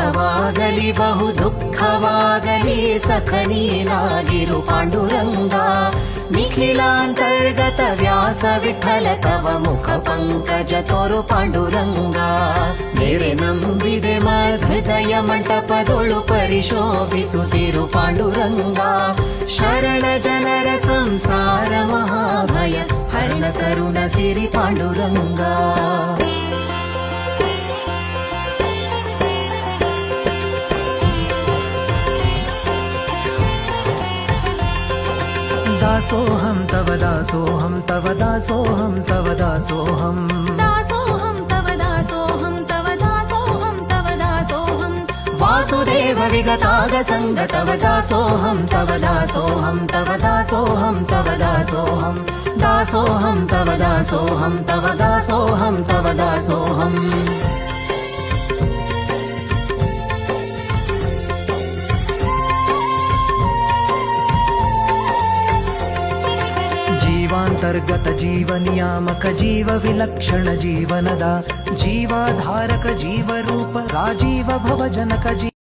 ಸುಖವಾಗಲಿ ಬಹು ದುಃಖವಾಗಲಿ ಸಖನೀನಾಗಿರು ಪಾಂಡುರಂಗ. ನಿಖಿಲಾಂತರ್ಗತ ವ್ಯಾಸ ವಿಠಲ ತವ ಮುಖ ಪಂಕಜ ತೋರು ಪಾಂಡುರಂಗ. ಬೇರೆ ನಂಬಿದೆ ಮಧೃದಯ ಮಂಟಪದೊಳು ಪರಿಶೋಭಿಸುತ್ತಿರು ಪಾಂಡುರಂಗ. ಶರಣ ಜನರ ಸಂಸಾರ ಮಹಾಭಯ, ಹರಣ ಕರುಣ ಸಿರಿ ಪಾಂಡುರಂಗ. दासोऽहं तव दासोऽहं तव दासोऽहं तव दासोऽहम् दासोऽहं तव दासोऽहं तव दासोऽहं तव दासोऽहम् वासुदेव विगताग सङ्ग तव दासोऽहं तव दासोऽहं तव दासोऽहं तव दासोऽहं दासोऽहं तव दासोऽहं तव दासोऽहं तव दासोऽहम् जीवान्तर्गत जीवनियामक जीव विलक्षण जीवनदा जीवाधारक जीवरूप राजीव भवजनक जी